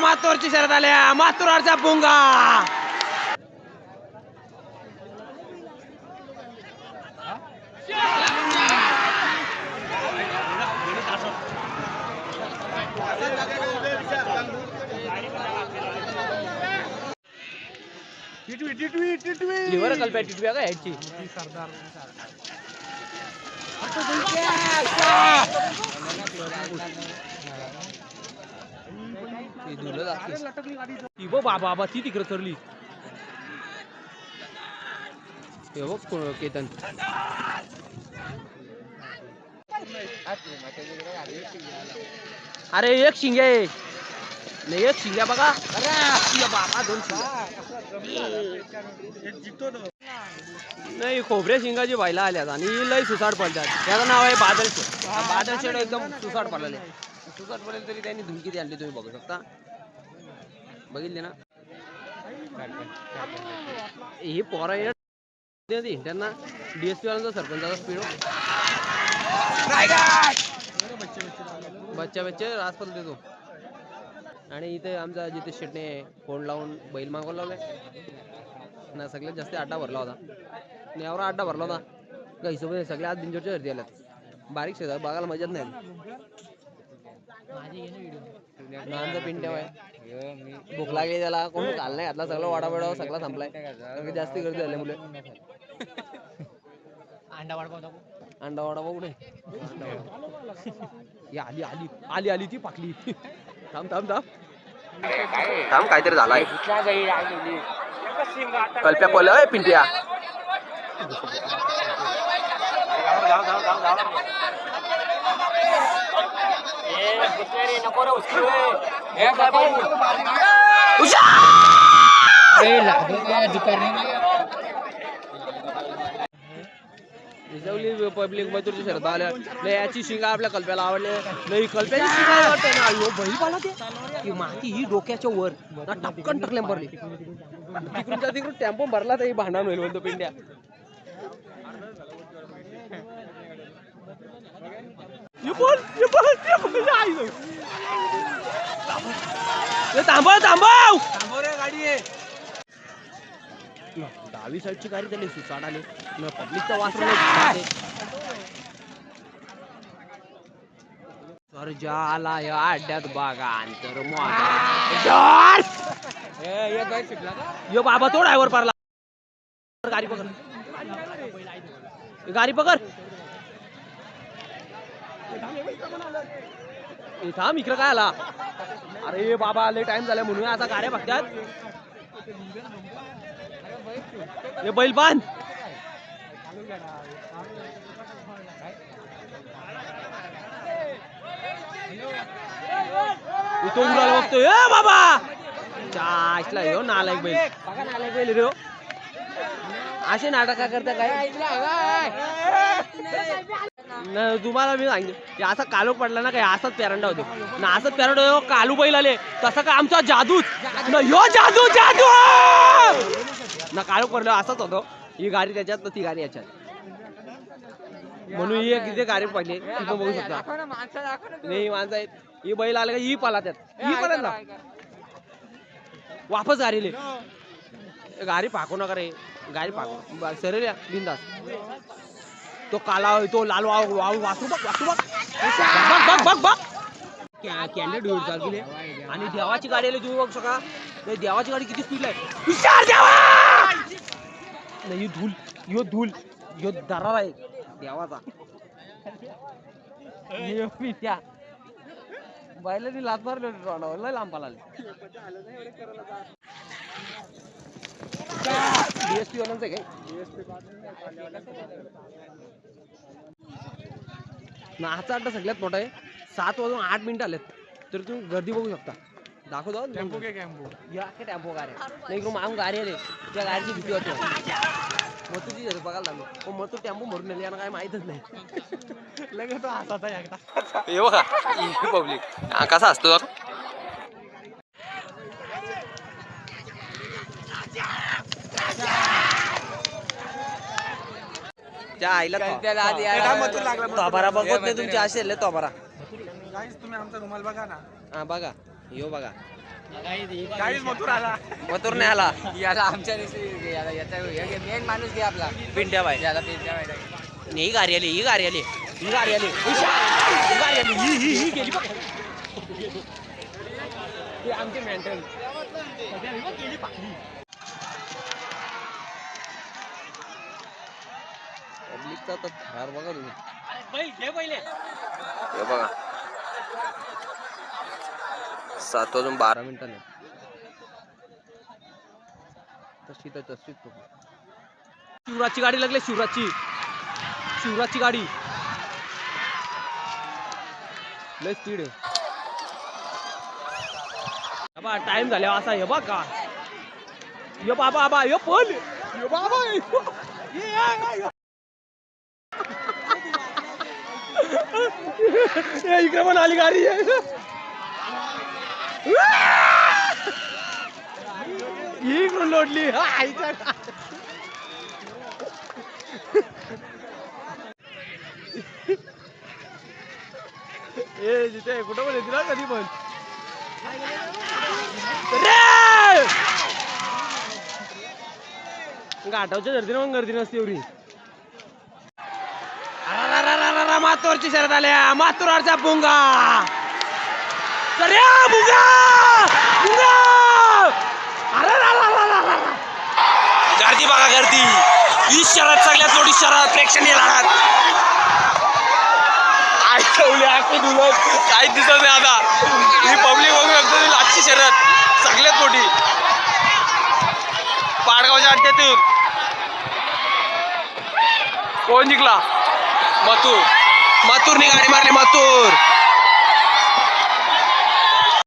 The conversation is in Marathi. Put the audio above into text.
मातूरची शर्यत आल्या. मातुरारचा पुंगा. टिटवी टिटवी टिटवी. लिव्हर का ह्याची? ती धुलं जाते. ती बघ बाबा बाबा ती तिकडे चरली हे बघ केतन? अरे एक शिंग्या आहे नाही एक शिंग्या बघा अरे बाबा दोन शिंग्या नाही खोबऱ्या शिंगाची व्हायला आल्यात आणि लय सुसाट पडतात त्याचं नाव आहे बादल शेड बादल शेड एकदम सुसाट पडलेले सुसाट पडले तरी त्यांनी धुमकी आणली तुम्ही बघू शकता? बघितले ना? हे पोरा त्यांना डीएसपी वाल्यांचा सरपंचाचा स्पीड बच्चा हो. बच्चे पण देतो. आणि इथे आमचा जिथे शेटने फोन लावून बैल मागवला लावलाय ना सगळ्यात जास्त अड्डा भरला होता. यावर एवढा अड्डा भरला होता. का हिशोबाने सगळ्या आज बिंजोरच्या घरती आल्यात. बारीक शेतात बघायला मजाच नाही नांचा पिंट्या आहे भूक लागली त्याला. कोण काल नाही घातला सगळं वाडा वेडा सगळा संपलाय. कारण जास्ती गर्दी झाली मुले. अंडा वाडा कुठे? या आली आली आली आली ती पाकली. थांब थांब थांब. थांब काहीतरी झालाय. कल्प्या कोल्या पिंट्या. रिझवली पब्लिक मथुरची शरद आल्या. नाही याची शिंगा आपल्या कल्प्याला आवडले नाही कल्प्याची शिंगा आवडते ना. अयो बही पाला ते की माती ही डोक्याच्या वर. ना टपकन टकल्या भरली. तिकडूनच्या तिकडून टेम्पो भरला तरी भांडण होईल म्हणतो पिंड्या ये बोल, ये बोल, ये बोल, आई जाऊ. ए, थांबव थांबव! दहावी साईडची गाडी. झाली सुसाट आले. पब्लिकचा तर ज्याला या अड्ड्यात बागा अंतर यो बाबा तो ड्रायव्हर पारला गाडी पकड. गाडी पकड. थांब इकडं काय आला? अरे बाबा लय टाइम झाला म्हणून आता गाड्या बघतात. हे बैल बांध. इथं उडाला बघतोय. बाबा! चाशला हो नालायक बैल. बघा नालायक बैल रे हो. असे नाटक करता काय? तुम्हाला मी सांगितलं असा कालू पडला ना काय असाच पॅरंडा होतो. ना असंच पॅरंडा होतो कालू बैल आले. तसं का आमचा जादूच. ना यो जादू जादू! ना काळू पडलं असंच होतं. ही गाडी त्याच्यात ना ती गाडी याच्यात. म्हणून ही एक इथे गाडी पडली. ती पण बघू शकता. नाही माणसं आहेत. ही बैल आले का ही पाला त्यात ही पर्यंत ना. वापस गाडीले. गाडी पाकू नका रे. गाडी पाक. सरेल या बिंदास. तो काला तो लाल वाव वाव वासरू बघ वासरू बघ. बघ बघ बघ बघ. कॅन्डेड होईल चालू आणि देवाची गाडी आली तुम्ही बघू शका नाही देवाची गाडी किती स्पीड आहे. हुशार देवा! नाही ही धूल यो धूल यो दरार आहे. देवाचा. यो पित्या. लात मारली होती लय लांब पाला डीएसपी वाल्यांचं आहे काय नाचा अड्डा सगळ्यात मोठा आहे. सात वाजून आठ मिनिटं आलेत. तर तुम्ही गर्दी बघू शकता. दाखवतो टेम्पो के या टेम्पो गाडी नाही इकडून मागून गाडी आहे रे. त्या गाडीची भीती वाटते. मग तुझी घरी बघायला लागलो. पण मग तू टेम्पो भरून नेली यांना काय माहीतच नाही. लगेच तो हसाचा एकदा. हे बघा पब्लिक कसा असतो त्या आईला तोबारा बघत नाही तुमच्या असेल तोबारा तुम्ही आमचा रुमाल बघा ना. हा बघा. यो बघा. मथुर आला. मथुर नाही आला. याला आमच्या दिवशी याला याचा मेन माणूस घे आपला. पिंट्या बाय याला पिंट्या माहिती ही गाडी आली ही गाडी आली. ही गाडी आली. ही ही गाडी आली. ही ही ही गेली बघ. आमचे मेंटल तर थरार बघा तुम्ही. हे बघा. सात वाजून बारा मिनिटाने. तशी तर तशीच शिवराजची गाडी लागली शिवराजची. शिवराजची गाडी. लय स्पीड आहे. बाबा टाइम झाला असा हे बा का. ये बाबा बाबा ये पण. ये बाबा ये, ये, ये, ये. ये, इकडे पण आली गाडी. इकडून लोटली हा, आईच्या ए जिथे कुठं पण येते ना कधी पण. गाठावच्या गर्दी ना मग गर्दी नसते एवढी. मातोरची शरद आल्या. मातोरारचा बुंगा. सर्या बुंगा! बुंगा! गर्दी बघा गर्दी. ही शरद सगळ्यात जोडी शरद. प्रेक्षणीय लढत. ऐकवली आखी दुलत काहीच दिसत नाही आता. ही पब्लिक बघू शकतो ही आजची शरद. सगळ्यात मोठी. पाडगावच्या अड्ड्यातून कोण जिंकला? मथू मातूरने गाडी मारली मातूर.